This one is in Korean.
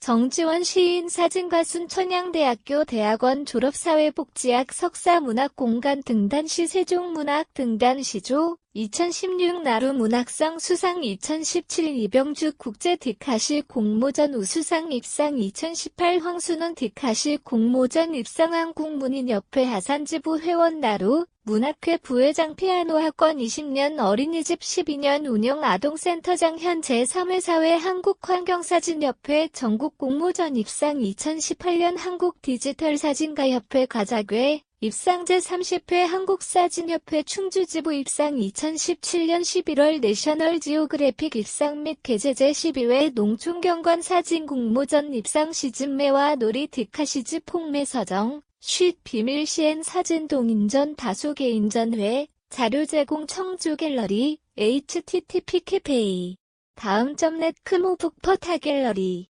정지원 시인 사진가 순천향대학교 대학원 졸업 사회복지학 석사 문학공간 등단시 세종문학 등단시조 2016 나루 문학상 수상 2017 이병주 국제 디카시 공모전 우수상 입상 2018 황순원 디카시 공모전 입상 한 국문인협회 하산지부 회원 나루 문학회 부회장 피아노학원 20년 어린이집 12년 운영 아동센터장 현재 3회 사회 한국환경사진협회 전국 공모전 입상 2018년 한국디지털사진가협회 가자괴 입상 제 30회 한국사진협회 충주지부 입상 2017년 11월 내셔널 지오그래픽 입상 및 개제 제12회 농촌경관 사진 공모전 입상 시즌매와 놀이 디카시즈 폭매 서정 쉿 비밀 시엔 사진 동인전 다수 개인전회 자료 제공 청주 갤러리 http 캐페이. 다음 점넷 크모 북퍼 타갤러리